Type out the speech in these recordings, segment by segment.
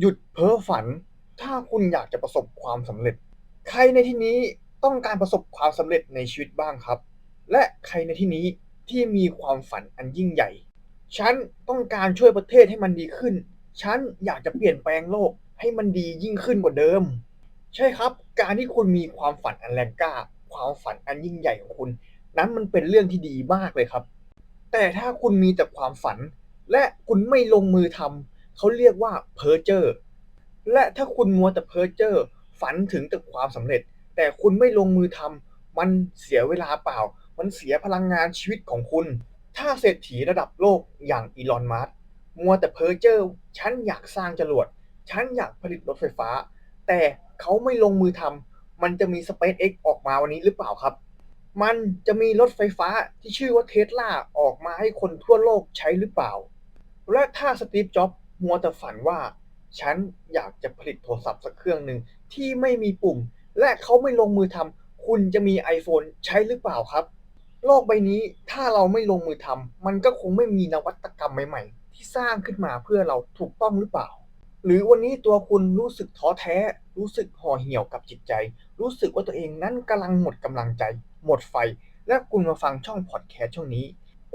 หยุดเพ้อฝัน ถ้าคุณอยากจะประสบความสำเร็จ ใครในที่นี้ต้องการประสบความสำเร็จในชีวิตบ้างครับ และใครในที่นี้ที่มีความฝันอันยิ่งใหญ่ ฉันต้องการช่วยประเทศให้มันดีขึ้น ฉันอยากจะเปลี่ยนแปลงโลกให้มันดียิ่งขึ้นกว่าเดิม ใช่ครับ การที่คุณมีความฝันอันแรงกล้า ความฝันอันยิ่งใหญ่ของคุณ นั้นมันเป็นเรื่องที่ดีมากเลยครับ แต่ถ้าคุณมีแต่ความฝัน และคุณไม่ลงมือทำ เขาเรียกว่าเพ้อเจ้อและถ้าคุณมัวแต่เพ้อเจ้อฝันถึงแต่ความสำเร็จ แต่คุณไม่ลงมือทำมันเสียเวลาเปล่า มันเสียพลังงานชีวิตของคุณ ถ้าเศรษฐีระดับโลกอย่างอีลอนมัสก์มัวแต่เพ้อเจ้อฉันอยากสร้างจรวดฉันอยากผลิตรถไฟฟ้า แต่เขาไม่ลงมือทำมันจะมี SpaceX ออกมาวันนี้หรือเปล่าครับ มันจะมีรถไฟฟ้าที่ชื่อว่าเทสลาออกมาให้คนทั่วโลกใช้หรือเปล่า และถ้าสตีฟ จ็อบส มัวแต่ฝันว่า ฉันอยากจะผลิตโทรศัพท์สักเครื่องหนึ่งที่ไม่มีปุ่ม และเขาไม่ลงมือทำคุณจะมี iPhone ใช้หรือเปล่าครับ โลกใบนี้ถ้าเราไม่ลงมือทำมันก็คงไม่มีนวัตกรรมใหม่ ๆ ที่สร้างขึ้นมาเพื่อเราถูกต้องหรือเปล่า หรือวันนี้ตัวคุณรู้สึกท้อแท้ รู้สึกห่อเหี่ยวกับจิตใจ รู้สึกว่าตัวเองนั้นกำลังหมดกำลังใจ หมดไฟ และคุณมาฟังช่องพอดแคสต์ช่องนี้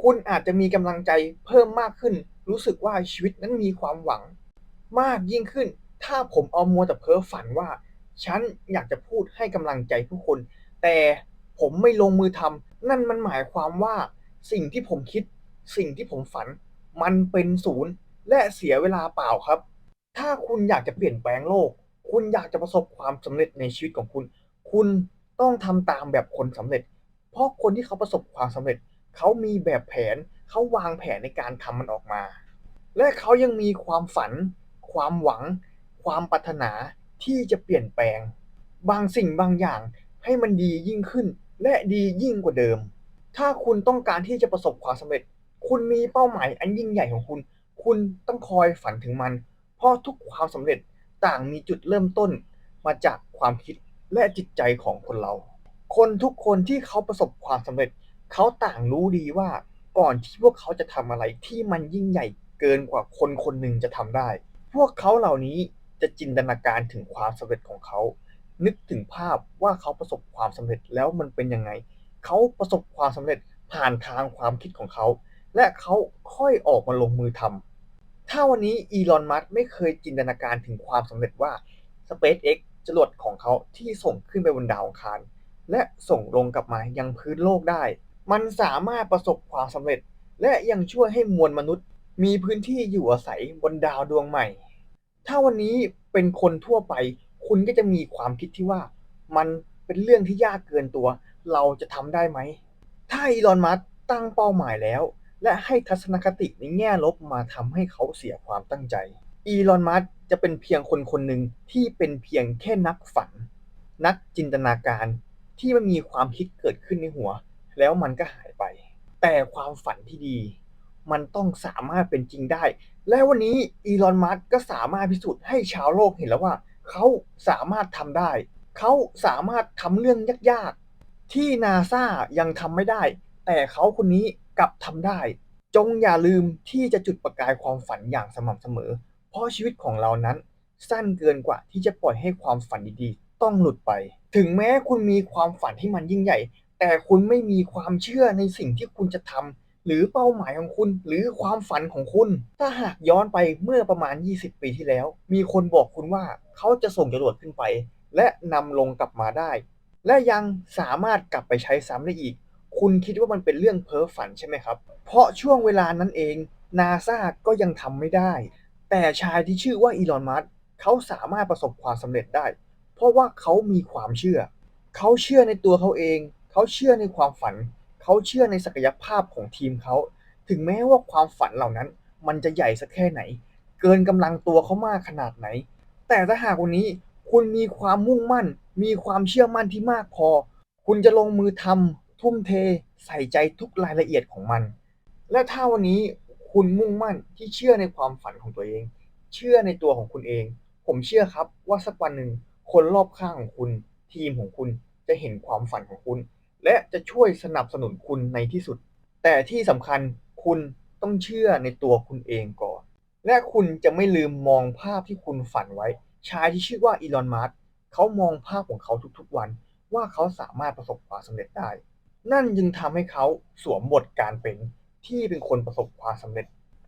คุณอาจจะมีกำลังใจเพิ่มมากขึ้น รู้สึกว่าชีวิตนั้นมีความหวัง มากยิ่งขึ้น ถ้าผมเอามัวแต่เพ้อฝันว่า ฉันอยากจะพูดให้กำลังใจผู้คน แต่ผมไม่ลงมือทำนั่นมันหมายความว่า สิ่งที่ผมคิด สิ่งที่ผมฝัน มันเป็นศูนย์และเสียเวลาเปล่าครับ ถ้าคุณอยากจะเปลี่ยนแปลงโลก คุณอยากจะประสบความสำเร็จในชีวิตของคุณ คุณต้องทำตามแบบคนสำเร็จ เพราะคนที่เขาประสบความสำเร็จ เขามีแบบแผน เขาวางแผนในการทำมันออกมา และเขายังมีความฝัน ความหวัง ความปรารถนาที่จะเปลี่ยนแปลง บางสิ่งบางอย่างให้มันดียิ่งขึ้น และดียิ่งกว่าเดิม ถ้าคุณต้องการที่จะประสบความสำเร็จ คุณมีเป้าหมายอันยิ่งใหญ่ของคุณ คุณต้องคอยฝันถึงมัน เพราะทุกความสำเร็จต่างมีจุดเริ่มต้น มาจากความคิดและจิตใจของคนเรา คนทุกคนที่เขาประสบความสำเร็จ เขาต่างรู้ดีว่าก่อนที่พวกเขาจะทำอะไรที่มันยิ่งใหญ่ เกินกว่าคนคนหนึ่งจะทำได้ พวกเขาเหล่านี้จะจินตนาการถึงความสำเร็จของเขา นึกถึงภาพว่าเขาประสบความสำเร็จแล้วมันเป็นยังไง เขาประสบความสำเร็จผ่านทางความคิดของเขา และเขาค่อยออกมาลงมือทำถ้าวันนี้อีลอน มัสก์ไม่เคยจินตนาการถึงความสำเร็จว่า SpaceX จรวดของเขาที่ส่งขึ้นไปบนดาวอังคาร และส่งลงกลับมายังพื้นโลกได้ มันสามารถประสบความสำเร็จ และยังช่วยให้มวลมนุษย์ มีพื้นที่อยู่อาศัยบนดาวดวงใหม่ ถ้าวันนี้เป็นคนทั่วไป คุณก็จะมีความคิดที่ว่ามันเป็นเรื่องที่ยากเกินตัว เราจะทำได้ไหม ถ้าอีลอนมัสตั้งเป้าหมายแล้ว และให้ทัศนคติในแง่ลบมาทำให้เขาเสียความตั้งใจ อีลอนมัสจะเป็นเพียงคนคนหนึ่งที่เป็นเพียงแค่นักฝัน นักจินตนาการที่มันมีความคิดเกิดขึ้นในหัว แล้วมันก็หายไป แต่ความฝันที่ดี มันต้องสามารถเป็นจริงได้ และวันนี้อีลอนมัสก์ก็สามารถพิสูจน์ให้ชาวโลกเห็นแล้วว่า เขาสามารถทำได้ เขาสามารถทำเรื่องยากๆ ที่นาซายังทำไม่ได้ แต่เขาคนนี้กลับทำได้ จงอย่าลืมที่จะจุดประกายความฝันอย่างสม่ำเสมอ เพราะชีวิตของเรานั้นสั้นเกินกว่าที่จะปล่อยให้ความฝันดีๆ ต้องหลุดไป ถึงแม้คุณมีความฝันที่มันยิ่งใหญ่ แต่คุณไม่มีความเชื่อในสิ่งที่คุณจะทำ หรือเป้าหมายของคุณ หรือความฝันของคุณ ถ้าหากย้อนไปเมื่อประมาณ 20 ปีที่แล้ว มีคนบอกคุณว่าเขาจะส่งจรวดขึ้นไป และนำลงกลับมาได้ และยังสามารถกลับไปใช้ซ้ำได้อีก คุณคิดว่ามันเป็นเรื่องเพ้อฝันใช่ไหมครับ เพราะช่วงเวลานั้นเองนาซาก็ยังทำไม่ได้ แต่ชายที่ชื่อว่าอีลอนมัสเขาสามารถประสบความสำเร็จได้ เพราะว่าเขามีความเชื่อ เขาเชื่อในตัวเขาเอง เขาเชื่อในความฝัน เขาเชื่อในศักยภาพของทีมเขา ถึงแม้ว่าความฝันเหล่านั้น มันจะใหญ่สักแค่ไหน เกินกำลังตัวเขามากขนาดไหน แต่ถ้าหากวันนี้คุณมีความมุ่งมั่น มีความเชื่อมั่นที่มากพอ คุณจะลงมือทำทุ่มเท ใส่ใจทุกรายละเอียดของมัน และถ้าวันนี้คุณมุ่งมั่นที่เชื่อในความฝันของตัวเอง เชื่อในตัวของคุณเอง ผมเชื่อครับว่าสักวันหนึ่งคนรอบข้างของคุณ ทีมของคุณจะเห็นความฝันของคุณ และจะช่วยสนับสนุนคุณในที่สุด แต่ที่สำคัญคุณต้องเชื่อในตัวคุณเองก่อน และคุณจะไม่ลืมมองภาพที่คุณฝันไว้ ชายที่ชื่อว่าอีลอน มัสเขามองภาพของเขาทุกๆวัน ว่าเขาสามารถประสบความสำเร็จได้ นั่นจึงทำให้เขาสวมบทการเป็นที่เป็นคนประสบความสำเร็จ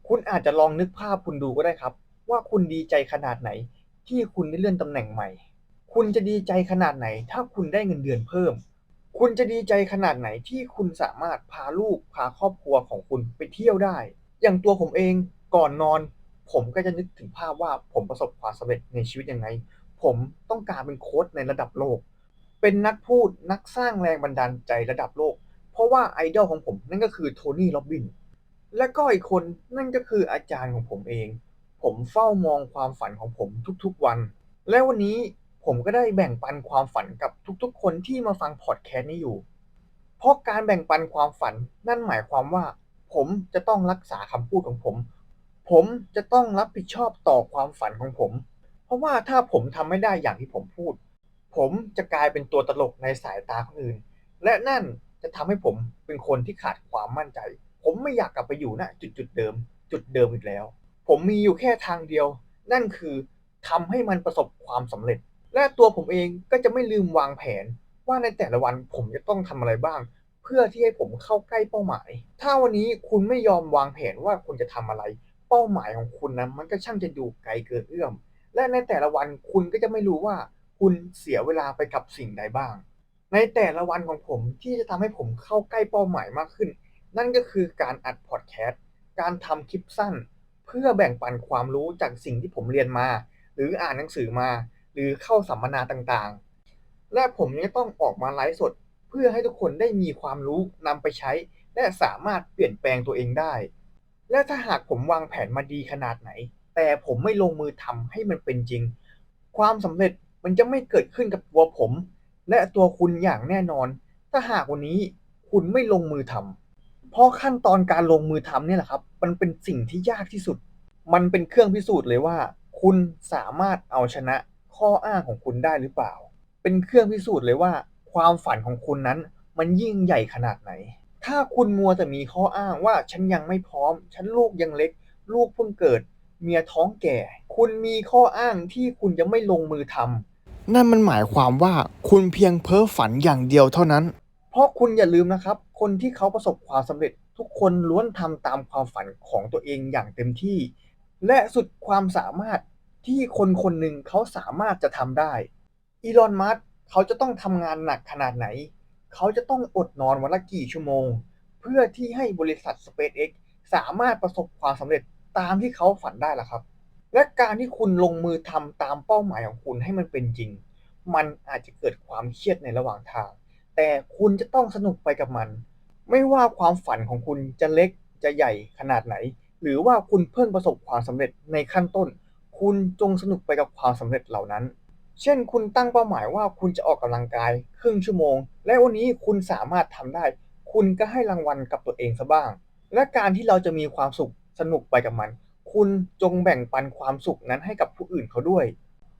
คุณอาจจะลองนึกภาพคุณดูก็ได้ครับ ว่าคุณดีใจขนาดไหน ที่คุณได้เลื่อนตำแหน่งใหม่ คุณจะดีใจขนาดไหน ถ้าคุณได้เงินเดือนเพิ่ม คุณจะดีใจขนาดไหนที่คุณสามารถพาลูกพาครอบครัวของคุณไปเที่ยวได้ อย่างตัวผมเองก่อนนอน ผมก็จะนึกถึงภาพว่าผมประสบความสำเร็จในชีวิตยังไง ผมต้องการเป็นโค้ชในระดับโลก เป็นนักพูดนักสร้างแรงบันดาลใจระดับโลก เพราะว่าไอดอลของผมนั่นก็คือโทนี่ โรบบิน และก็อีกคนนั่นก็คืออาจารย์ของผมเอง ผมเฝ้ามองความฝันของผมทุกๆวัน และวันนี้ ผมก็ได้แบ่งปันความฝันกับทุกๆ คนที่มาฟังพอดแคสต์นี้อยู่ เพราะการแบ่งปันความฝันนั่นหมายความว่า ผมจะต้องรักษาคำพูดของผม ผมจะต้องรับผิดชอบต่อความฝันของผม เพราะว่าถ้าผมทำไม่ได้อย่างที่ผมพูด ผมจะกลายเป็นตัวตลกในสายตาคนอื่น และนั่นจะทำให้ผมเป็นคนที่ขาดความมั่นใจ ผมไม่อยากกลับไปอยู่ณจุดจุดเดิม จุดเดิมอีกแล้ว ผมมีอยู่แค่ทางเดียว นั่นคือทำให้มันประสบความสำเร็จ และตัวผมเองก็จะไม่ลืมวางแผน ว่าในแต่ละวันผมจะต้องทำอะไรบ้าง เพื่อที่ให้ผมเข้าใกล้เป้าหมาย ถ้าวันนี้คุณไม่ยอมวางแผนว่าคุณจะทำอะไร เป้าหมายของคุณนั้นมันก็ช่างจะดูไกลเกินเอื้อม และในแต่ละวันคุณก็จะไม่รู้ว่า คุณเสียเวลาไปกับสิ่งใดบ้าง ในแต่ละวันของผมที่จะทำให้ผมเข้าใกล้เป้าหมายมากขึ้น นั่นก็คือการอัดพอดแคสต์การทำคลิปสั้น เพื่อแบ่งปันความรู้จากสิ่งที่ผมเรียนมา หรืออ่านหนังสือมา หรือเข้าสัมมนาต่างๆ และผมยังต้องออกมาไลฟ์สด เพื่อให้ทุกคนได้มีความรู้นำไปใช้ และสามารถเปลี่ยนแปลงตัวเองได้ และถ้าหากผมวางแผนมาดีขนาดไหน แต่ผมไม่ลงมือทำให้มันเป็นจริง ความสำเร็จมันจะไม่เกิดขึ้นกับตัวผม และตัวคุณอย่างแน่นอน ถ้าหากวันนี้คุณไม่ลงมือทำเพราะขั้นตอนการลงมือทำเนี่ยแหละครับ มันเป็นสิ่งที่ยากที่สุด มันเป็นเครื่องพิสูจน์เลยว่า คุณสามารถเอาชนะ ข้ออ้างของคุณได้หรือเปล่า เป็นเครื่องพิสูจน์เลยว่า ความฝันของคุณนั้นมันยิ่งใหญ่ขนาดไหน ถ้าคุณมัวแต่มีข้ออ้างว่าฉันยังไม่พร้อม ฉันลูกยังเล็ก ลูกเพิ่งเกิด เมียท้องแก่ คุณมีข้ออ้างที่คุณจะไม่ลงมือทำนั่นมันหมายความว่าคุณเพียงเพ้อฝันอย่างเดียวเท่านั้น เพราะคุณอย่าลืมนะครับ คนที่เขาประสบความสำเร็จทุกคนล้วนทำตามความฝันของตัวเองอย่างเต็มที่ และสุดความสามารถ ที่คนคนหนึ่งเขาสามารถจะทำได้อีลอนมัสเขาจะต้องทำงานหนักขนาดไหน เขาจะต้องอดนอนวันละกี่ชั่วโมง เพื่อที่ให้บริษัท SpaceX สามารถประสบความสำเร็จตามที่เขาฝันได้ล่ะครับ และการที่คุณลงมือทำตามเป้าหมายของคุณให้มันเป็นจริง มันอาจจะเกิดความเครียดในระหว่างทาง แต่คุณจะต้องสนุกไปกับมัน ไม่ว่าความฝันของคุณจะเล็กจะใหญ่ขนาดไหน หรือว่าคุณเพิ่งประสบความสำเร็จในขั้นต้น คุณจงสนุกไปกับความสำเร็จเหล่านั้น เช่น คุณตั้งเป้าหมายว่าคุณจะออกกำลังกายครึ่งชั่วโมง และวันนี้คุณสามารถทำได้ คุณก็ให้รางวัลกับตัวเองซะบ้าง และการที่เราจะมีความสุขสนุกไปกับมัน คุณจงแบ่งปันความสุขนั้นให้กับผู้อื่นเขาด้วย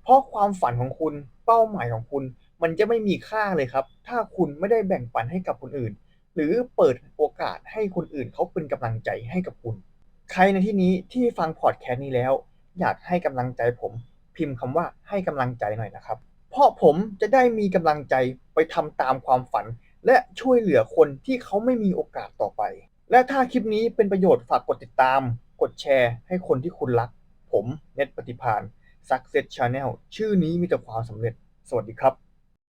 เพราะความฝันของคุณเป้าหมายของคุณ มันจะไม่มีค่าเลยครับ ถ้าคุณไม่ได้แบ่งปันให้กับคนอื่น หรือเปิดโอกาสให้คนอื่นเขาเป็นกำลังใจให้กับคุณ ใครในที่นี้ที่ฟังพอดแคสต์นี้แล้ว อยากให้กำลังใจผม พิมพ์คำว่าให้กำลังใจหน่อยนะครับ เพราะผมจะได้มีกำลังใจไปทำตามความฝัน และช่วยเหลือคนที่เขาไม่มีโอกาสต่อไป และถ้าคลิปนี้เป็นประโยชน์ฝากกดติดตาม กดแชร์ ให้คนที่คุณรัก ผมเน็ตปฏิพาน Success Channel ชื่อนี้มีแต่ความสำเร็จ สวัสดีครับ